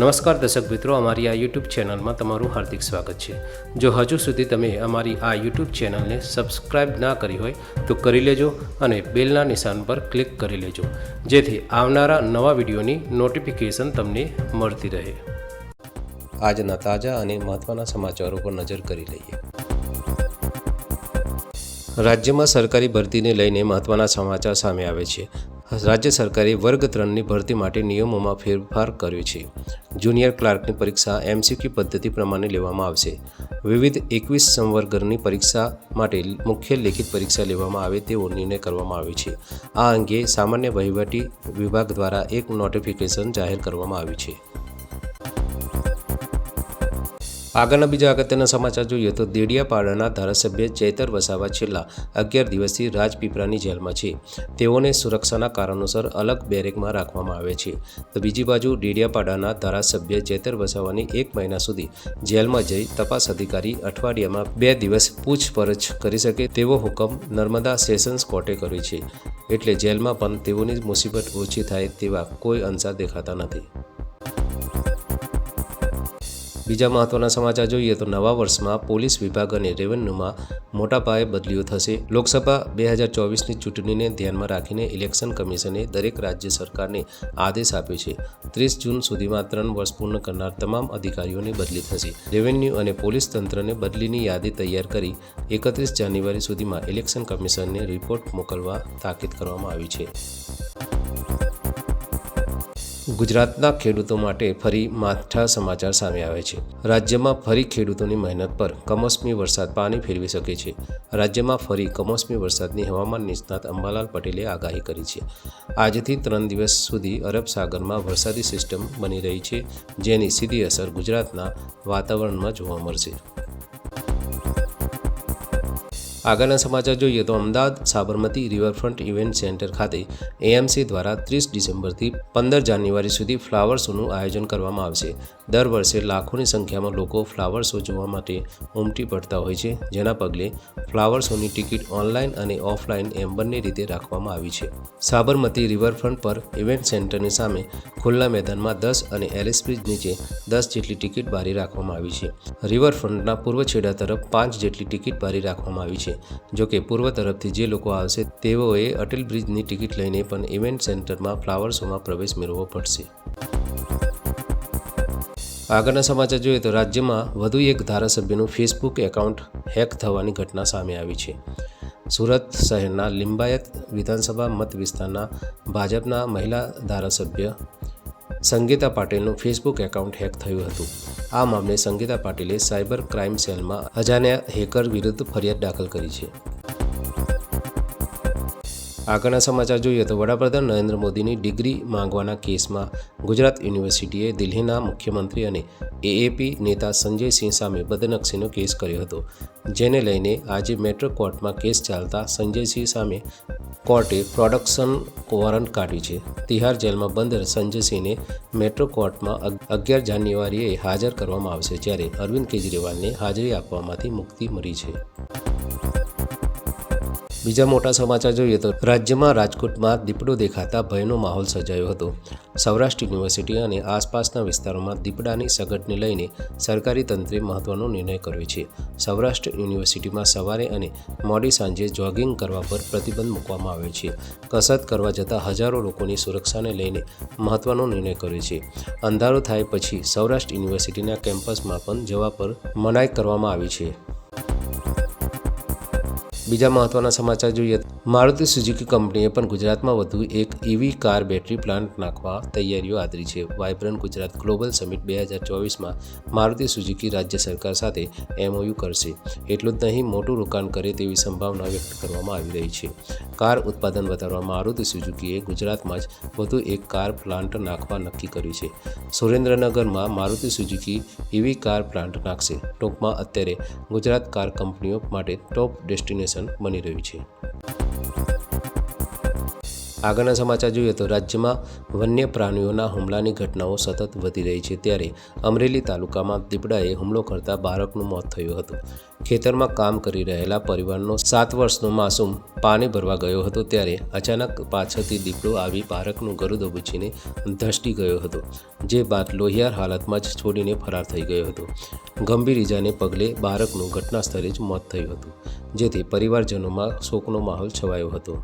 નમસ્કાર દર્શક મિત્રો, અમારી આ યુટ્યુબ ચેનલમાં તમારું હાર્દિક સ્વાગત છે. જો હજુ સુધી તમે અમારી આ યુટ્યુબ ચેનલને સબસ્ક્રાઇબ ના કરી હોય, તો કરી લેજો અને બેલના નિશાન પર ક્લિક કરી લેજો. જેથી આવનારા નવા વિડીયોની નોટિફિકેશન તમને મળતી રહે. આજના તાજા અને મહત્ત્વના સમાચારો પર નજર કરી લઈએ. રાજ્યમાં સરકારી ભરતીને લઈને મહત્ત્વના સમાચાર સામે આવે છે. રાજ્ય સરકારે વર્ગ ત્રણની ભરતી માટે નિયમોમાં ફેરફાર કર્યો છે. જુનિયર ક્લાર્કની પરીક્ષા એમસીક્યુ પદ્ધતિ પ્રમાણે લેવામાં આવશે. વિવિધ એકવીસ સંવર્ગની પરીક્ષા માટે મુખ્ય લેખિત પરીક્ષા લેવામાં આવે તેવો નિર્ણય કરવામાં આવ્યો છે. આ અંગે સામાન્ય વહીવટી વિભાગ દ્વારા એક નોટિફિકેશન જાહેર કરવામાં આવ્યું છે. આગળના બીજા અગત્યના સમાચાર જોઈએ તો દેડિયાપાડાના ધારાસભ્ય ચેતર વસાવા છેલ્લા અગિયાર દિવસથી રાજપીપળાની જેલમાં છે. તેઓને સુરક્ષાના કારણોસર અલગ બેરેકમાં રાખવામાં આવે છે. તો બીજી બાજુ ડેડિયાપાડાના ધારાસભ્ય ચેતર વસાવાની એક મહિના સુધી જેલમાં જઈ તપાસ અધિકારી અઠવાડિયામાં બે દિવસ પૂછપરછ કરી શકે તેવો હુકમ નર્મદા સેશન્સ કોર્ટે કર્યો છે. એટલે જેલમાં પણ તેઓની મુસીબત ઓછી થાય તેવા કોઈ અંસાર દેખાતા નથી. બીજા મહત્વના સમાચાર જોઈએ તો નવા વર્ષમાં પોલીસ વિભાગ અને રેવન્યુમાં મોટા પાયે બદલીઓ થશે. લોકસભા બે હજાર ચોવીસની ચૂંટણીને ધ્યાનમાં રાખીને ઇલેક્શન કમિશને દરેક રાજ્ય સરકારને આદેશ આપ્યો છે. ત્રીસ જૂન સુધીમાં ત્રણ વર્ષ પૂર્ણ કરનાર તમામ અધિકારીઓની બદલી થશે. રેવન્યુ અને પોલીસ તંત્રને બદલીની યાદી તૈયાર કરી એકત્રીસ જાન્યુઆરી સુધીમાં ઇલેક્શન કમિશનને રિપોર્ટ મોકલવા તાકીદ કરવામાં આવી છે. ગુજરાતના ખેડૂતો માટે ફરી માઠા સમાચાર સામે આવે છે. રાજ્યમાં ફરી ખેડૂતોની મહેનત પર કમોસમી વરસાદ પાણી ફેરવી શકે છે. રાજ્યમાં ફરી કમોસમી વરસાદની હવામાન નિષ્ણાત અંબાલાલ પટેલે આગાહી કરી છે. આજથી ત્રણ દિવસ સુધી અરબ સાગરમાં વરસાદી સિસ્ટમ બની રહી છે, જેની સીધી અસર ગુજરાતના વાતાવરણમાં જોવા મળશે. આગળના સમાચાર જોઈએ તો Ahmedabad Sabarmati riverfront event centre ખાતે એએમસી દ્વારા ત્રીસ ડિસેમ્બરથી પંદર જાન્યુઆરી સુધી ફ્લાવર શોનું આયોજન કરવામાં આવશે. દર વર્ષે લાખોની સંખ્યામાં લોકો ફ્લાવર શો જોવા માટે ઉમટી પડતા હોય છે, જેના પગલે ફ્લાવર શોની ટિકિટ ઓનલાઈન અને ઓફલાઈન એમ બંને રીતે રાખવામાં આવી છે. સાબરમતી રિવરફ્રન્ટ પર ઇવેન્ટ સેન્ટરની સામે ખુલ્લા મેદાનમાં દસ અને એલિસ નીચે દસ જેટલી ટિકિટ બારી રાખવામાં આવી છે. રિવરફ્રન્ટના પૂર્વ છેડા તરફ પાંચ જેટલી ટિકિટ બારી રાખવામાં આવી છે. જોકે પૂર્વ તરફથી જે લોકો આવશે, તેઓએ અટલ બ્રિજની ટિકિટ લઈને પણ ઇવેન્ટ સેન્ટરમાં ફ્લાવર શોમાં પ્રવેશ મેળવવો પડશે. આગળના સમાચાર જોઈએ તો રાજ્યમાં વધુ એક ધારાસભ્યનું ફેસબુક એકાઉન્ટ હેક થવાની ઘટના સામે આવી છે. સુરત શહેરના લિંબાયત વિધાનસભા મત વિસ્તારના ભાજપના મહિલા ધારાસભ્ય સંગીતા પાટીલનું ફેસબુક એકાઉન્ટ હેક થયું હતું. આ મામલે સંગીતા પાટીલે સાયબર ક્રાઇમ સેલમાં અજાણ્યા હેકર વિરુદ્ધ ફરિયાદ દાખલ કરી છે. આગળના સમાચાર જોઈએ તો વડાપ્રધાન નરેન્દ્ર મોદીની ડિગ્રી માંગવાના કેસમાં ગુજરાત યુનિવર્સિટીએ દિલ્હીના મુખ્યમંત્રી અને એએપી નેતા સંજયસિંહ સામે બદનક્ષીનો કેસ કર્યો હતો. જેને લઈને આજે મેટ્રો કોર્ટમાં કેસ ચાલતા સંજયસિંહ સામે કોર્ટે પ્રોડક્શન વોરંટ કાઢ્યું છે. તિહાર જેલમાં બંધ સંજયસિંહને મેટ્રો કોર્ટમાં અગિયાર જાન્યુઆરીએ હાજર કરવામાં આવશે જ્યારે અરવિંદ કેજરીવાલને હાજરી આપવામાંથી મુક્તિ મળી છે. બીજા મોટા સમાચાર જોઈએ તો રાજ્યમાં રાજકોટમાં દીપડો દેખાતા ભયનો માહોલ સર્જાયો હતો. સૌરાષ્ટ્ર યુનિવર્સિટી અને આસપાસના વિસ્તારોમાં દીપડાની સગટને લઈને સરકારી તંત્રે મહત્વનો નિર્ણય કર્યો છે. સૌરાષ્ટ્ર યુનિવર્સિટીમાં સવારે અને મોડી સાંજે જોગિંગ કરવા પર પ્રતિબંધ મૂકવામાં આવ્યો છે. કસરત કરવા જતાં હજારો લોકોની સુરક્ષાને લઈને મહત્વનો નિર્ણય કર્યો છે. અંધારો થાય પછી સૌરાષ્ટ્ર યુનિવર્સિટીના કેમ્પસમાં પણ જવા પર મનાઈ કરવામાં આવી છે. બીજા મહત્વના સમાચાર જોઈએ મારુતિ સુઝુકી કંપનીએ પણ ગુજરાતમાં વધુ એક ઇવી કાર બેટરી પ્લાન્ટ નાખવા તૈયારીઓ આદરી છે. વાઇબ્રન્ટ ગુજરાત ગ્લોબલ સમિટ બે હજાર ચોવીસમાં મારુતિ સુઝુકી રાજ્ય સરકાર સાથે એમઓયુ કરશે. એટલું જ નહીં, મોટું રોકાણ કરે તેવી સંભાવના વ્યક્ત કરવામાં આવી રહી છે. કાર ઉત્પાદન વધારવા મારુતિ સુઝુકીએ ગુજરાતમાં જ વધુ એક કાર પ્લાન્ટ નાખવા નક્કી કર્યું છે. સુરેન્દ્રનગરમાં Maruti Suzuki EV car plant નાખશે. ટૂંકમાં અત્યારે ગુજરાત કાર કંપનીઓ માટે ટોપ ડેસ્ટિનેશન બની રહ્યું છે. આગળના સમાચાર જોઈએ તો રાજ્યમાં વન્ય પ્રાણીઓના હુમલાની ઘટનાઓ સતત વધી રહી છે ત્યારે અમરેલી તાલુકામાં દીપડાએ હુમલો કરતા બાળકનું મોત થયું હતું. ખેતરમાં કામ કરી રહેલા પરિવારનો સાત વર્ષનો માસૂમ પાણી ભરવા ગયો હતો ત્યારે અચાનક પાછળથી દીપડો આવી બાળકનું ગરુદ ઉબીચીને ધસટી ગયો હતો, જે બાદ લોહિયાર હાલતમાં જ છોડીને ફરાર થઈ ગયો હતો. ગંભીર ઇજાને પગલે બાળકનું ઘટના સ્થળે જ મોત થયું હતું, જેથી પરિવારજનોમાં શોકનો માહોલ છવાયો હતો.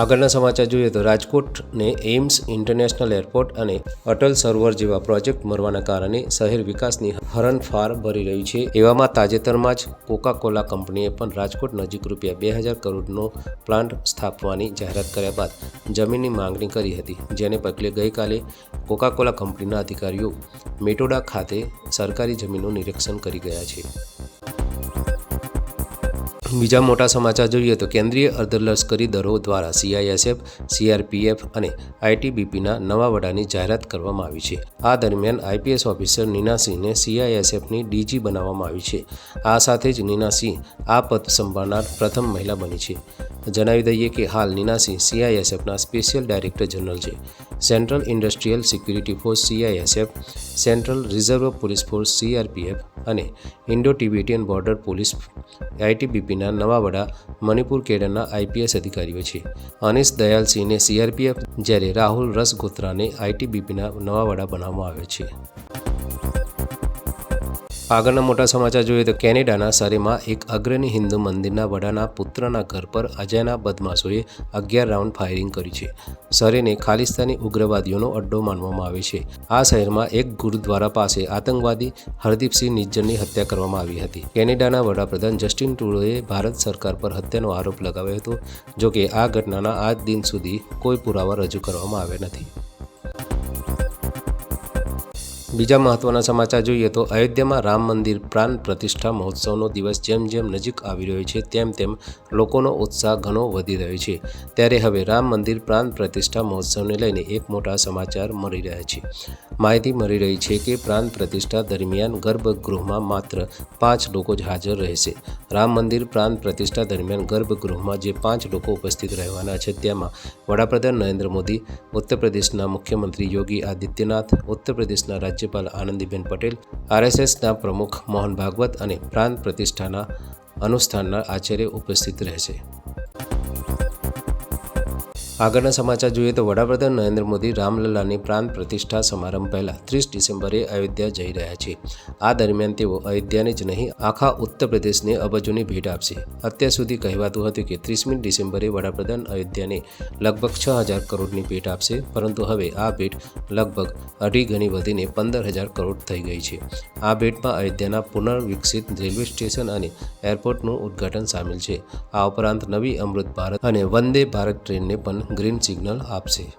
આગળના સમાચાર જોઈએ તો રાજકોટને એઇમ્સ ઇન્ટરનેશનલ એરપોર્ટ અને અટલ સરોવર જેવા પ્રોજેક્ટ મળવાના કારણે શહેર વિકાસની હરણફાર ભરી રહ્યું છે. એવામાં તાજેતરમાં જ કોકા કોલા કંપનીએ પણ રાજકોટ નજીક રૂપિયા બે હજાર કરોડનો પ્લાન્ટ સ્થાપવાની જાહેરાત કર્યા બાદ જમીનની માંગણી કરી હતી. જેને પગલે ગઈકાલે કોકા કોલા કંપનીના અધિકારીઓ મેટોડા ખાતે સરકારી જમીનનું નિરીક્ષણ કરી ગયા છે. બીજા મોટા સમાચાર જોઈએ તો કેન્દ્રીય અર્ધલશ્કરી દળો દ્વારા સીઆઈએસએફ સીઆરપીએફ અને આઈટીબીપીના નવા વડાની જાહેરાત કરવામાં આવી છે. આ દરમિયાન આઈપીએસ ઓફિસર નીના સીઆઈએસએફની ડીજી બનાવવામાં આવી છે. આ સાથે જ નીના સિંહ આ પદ સંભાળનાર પ્રથમ મહિલા બની છે. જણાવી દઈએ કે હાલ નીના સીઆઈએસએફના સ્પેશિયલ ડાયરેક્ટર જનરલ છે. Central industrial security force CISF central reserve police force CRPF અને ઇન્ડો ટિબેટિયન બોર્ડર પોલીસ આઈટીબીપીના નવા વડા મણિપુર કેડરના આઈપીએસ અધિકારીઓ છે. અનિશ દયાલસિંહને સીઆરપીએફ જ્યારે રાહુલ રસગોત્રાને આઈટીબીપીના નવા વડા બનાવવામાં આવ્યા છે. આગળના મોટા સમાચાર જોઈએ તો કેનેડાના સરેમાં એક અગ્રણી હિન્દુ મંદિરના વડાના પુત્રના ઘર પર અજયના બદમાશોએ અગિયાર રાઉન્ડ ફાયરિંગ કર્યું છે. સરેને ખાલિસ્તાની ઉગ્રવાદીઓનો અડ્ડો માનવામાં આવે છે. આ શહેરમાં એક ગુરુદ્વારા પાસે આતંકવાદી હરદીપસિંહ નિજ્જરની હત્યા કરવામાં આવી હતી. કેનેડાના વડાપ્રધાન જસ્ટિન ટુડોએ ભારત સરકાર પર હત્યાનો આરોપ લગાવ્યો હતો, જોકે આ ઘટનાના આજ દિન સુધી કોઈ પુરાવા રજૂ કરવામાં આવ્યા નથી. બીજા મહત્વના સમાચાર જોઈએ તો અયોધ્યામાં રામ મંદિર પ્રાણ પ્રતિષ્ઠા મહોત્સવનો દિવસ જેમ જેમ નજીક આવી રહ્યો છે, તેમ તેમ લોકોનો ઉત્સાહ ઘણો વધી રહ્યો છે. ત્યારે હવે રામ મંદિર પ્રાણ પ્રતિષ્ઠા મહોત્સવને લઈને એક મોટા સમાચાર મળી રહ્યા છે. માહિતી મળી રહી છે કે પ્રાણ પ્રતિષ્ઠા દરમિયાન ગર્ભગૃહમાં માત્ર પાંચ લોકો જ હાજર રહેશે. રામ મંદિર પ્રાણ પ્રતિષ્ઠા દરમિયાન ગર્ભગૃહમાં જે પાંચ લોકો ઉપસ્થિત રહેવાના છે, તેમાં વડાપ્રધાન નરેન્દ્ર મોદી ઉત્તર પ્રદેશના મુખ્યમંત્રી યોગી આદિત્યનાથ ઉત્તર પ્રદેશના રાજ્યપાલ આનંદીબેન પટેલ આરએસએસના પ્રમુખ મોહન ભાગવત અને પ્રાંત પ્રતિષ્ઠાના અનુષ્ઠાનના આચાર્ય ઉપસ્થિત રહેશે. આગળના સમાચાર જોઈએ તો વડાપ્રધાન નરેન્દ્ર મોદી રામલલ્લાની પ્રાંત પ્રતિષ્ઠા સમારંભ પહેલા ત્રીસ ડિસેમ્બરે અયોધ્યા જઈ રહ્યા છે. આ દરમિયાન તેઓ અયોધ્યાને જ નહીં, આખા ઉત્તર પ્રદેશને અબજોની ભેટ આપશે. અત્યાર સુધી કહેવાતું હતું કે ત્રીસમી ડિસેમ્બરે વડાપ્રધાન અયોધ્યાને લગભગ છ હજાર કરોડની ભેટ આપશે, પરંતુ હવે આ ભેટ લગભગ અઢી ગણી વધીને પંદર હજાર કરોડ થઈ ગઈ છે. આ ભેટમાં અયોધ્યાના પુનર્વિકસિત રેલવે સ્ટેશન અને એરપોર્ટનું ઉદ્ઘાટન સામેલ છે. આ ઉપરાંત નવી અમૃત ભારત અને વંદે ભારત ટ્રેનને પણ ગ્રીન સિગ્નલ આપશે.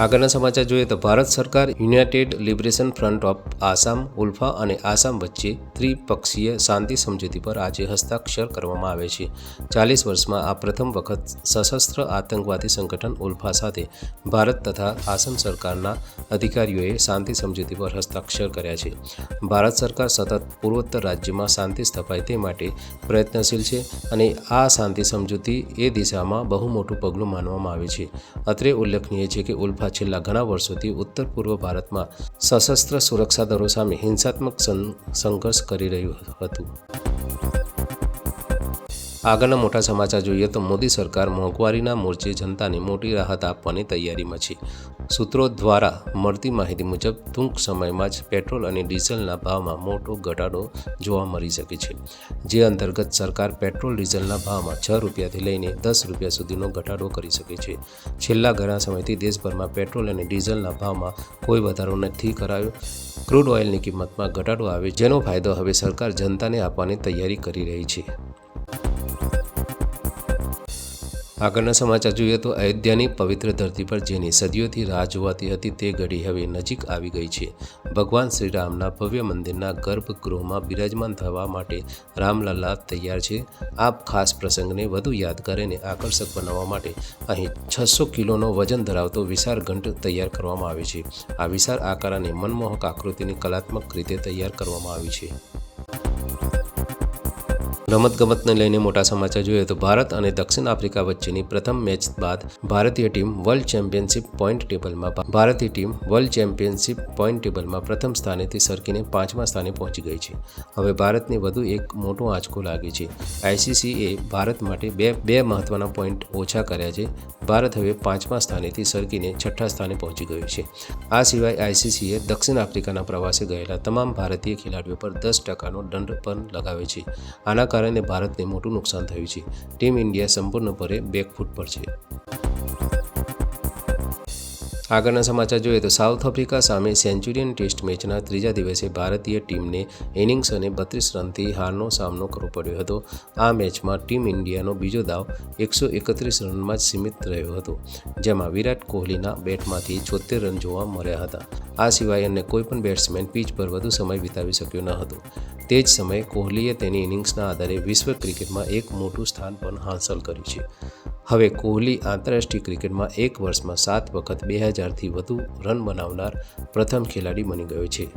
આગળના સમાચાર જોઈએ તો ભારત સરકાર united liberation front of Assam, ULFA અને આસામ વચ્ચે ત્રિપક્ષીય શાંતિ સમજૂતી પર આજે હસ્તાક્ષર કરવામાં આવે છે. ચાલીસ વર્ષમાં આ પ્રથમ વખત સશસ્ત્ર આતંકવાદી સંગઠન ઉલ્ફા સાથે ભારત તથા આસામ સરકારના અધિકારીઓએ શાંતિ સમજૂતી પર હસ્તાક્ષર કર્યા છે. ભારત સરકાર સતત પૂર્વોત્તર રાજ્યમાં શાંતિ સ્થપાય તે માટે પ્રયત્નશીલ છે અને આ શાંતિ સમજૂતી એ દિશામાં બહુ મોટું પગલું માનવામાં આવે છે. અત્રે ઉલ્લેખનીય છે કે ઉલ્ફા છેલ્લા ઘણા વર્ષોથી ઉત્તર પૂર્વ ભારતમાં સશસ્ત્ર સુરક્ષા દળો સામે હિંસાત્મક સંઘર્ષ કરી રહ્યું હતું. આગળના મોટા સમાચાર જોઈએ તો મોદી સરકાર મોંઘવારીના મોરચે જનતાને મોટી રાહત આપવાની તૈયારીમાં છે. સૂત્રો દ્વારા મળતી માહિતી મુજબ ટૂંક સમયમાં જ પેટ્રોલ અને ડીઝલના ભાવમાં મોટો ઘટાડો જોવા મળી શકે છે. જે અંતર્ગત સરકાર પેટ્રોલ ડીઝલના ભાવમાં છ રૂપિયાથી લઈને દસ રૂપિયા સુધીનો ઘટાડો કરી શકે છે. છેલ્લા ઘણા સમયથી દેશભરમાં પેટ્રોલ અને ડીઝલના ભાવમાં કોઈ વધારો નથી કરાયો. ક્રૂડ ઓઇલની કિંમતમાં ઘટાડો આવે જેનો ફાયદો હવે સરકાર જનતાને આપવાની તૈયારી કરી રહી છે. આગળના સમાચાર જોઈએ તો અયોધ્યાની પવિત્ર ધરતી પર જેની સદીઓથી રાહ જોવાતી હતી તે ઘડી હવે નજીક આવી ગઈ છે. ભગવાન શ્રીરામના ભવ્ય મંદિરના ગર્ભગૃહમાં બિરાજમાન થવા માટે રામલલ્લા તૈયાર છે. આ ખાસ પ્રસંગને વધુ યાદગાર અને આકર્ષક બનાવવા માટે અહીં છસો કિલોનો વજન ધરાવતો વિશાળ ઘંટ તૈયાર કરવામાં આવે છે. આ વિશાળ આકાર અને મનમોહક આકૃતિની કલાત્મક રીતે તૈયાર કરવામાં આવી છે. રમતગમતને લઈને મોટા સમાચાર જોઈએ તો ભારત અને દક્ષિણ આફ્રિકા વચ્ચેની પ્રથમ મેચ બાદ ભારતીય ટીમ વર્લ્ડ ચેમ્પિયનશિપ પોઈન્ટ ટેબલમાં ભારતીય ટીમ વર્લ્ડ ચેમ્પિયનશિપ પોઈન્ટ ટેબલમાં પ્રથમ સ્થાનેથી સરકીને પાંચમા સ્થાને પહોંચી ગઈ છે. હવે ભારતને વધુ એક મોટો આંચકો લાગે છે. આઈસીસીએ ભારત માટે બે બે મહત્વના પોઈન્ટ ઓછા કર્યા છે. ભારત હવે પાંચમા સ્થાનેથી સરકીને છઠ્ઠા સ્થાને પહોંચી ગયું છે. આ સિવાય આઈસીસીએ દક્ષિણ આફ્રિકાના પ્રવાસે ગયેલા તમામ ભારતીય ખેલાડીઓ પર દસ ટકાનો દંડ પણ લગાવે છે. આના કારણે ભારતને મોટું નુકસાન થયું છે. ટીમ ઇન્ડિયા સંપૂર્ણપણે બેકફૂટ પર છે. આગળના સમાચાર જોઈએ તો સાઉથ આફ્રિકા સામે સેન્ચુરિયન ટેસ્ટ મેચના ત્રીજા દિવસે ભારતીય ટીમને ઇનિંગ્સ અને બત્રીસ રનથી હારનો સામનો કરવો પડ્યો હતો. આ મેચમાં ટીમ ઇન્ડિયાનો બીજો દાવ એકસો એકત્રીસ રનમાં જ સીમિત રહ્યો હતો, જેમાં વિરાટ કોહલીના બેટમાંથી છોતેર રન જોવા મળ્યા હતા. આ સિવાય અન્ય કોઈપણ બેટ્સમેન પીચ પર વધુ સમય વિતાવી શક્યો ન હતો. તે જ સમયે કોહલીએ તેની ઇનિંગ્સના આધારે વિશ્વ ક્રિકેટમાં એક મોટું સ્થાન પણ હાંસલ કર્યું છે. હવે કોહલી આંતરરાષ્ટ્રીય ક્રિકેટમાં એક વર્ષમાં સાત વખત બે હજારથી વધુ રન બનાવનાર પ્રથમ ખેલાડી બની ગયો છે.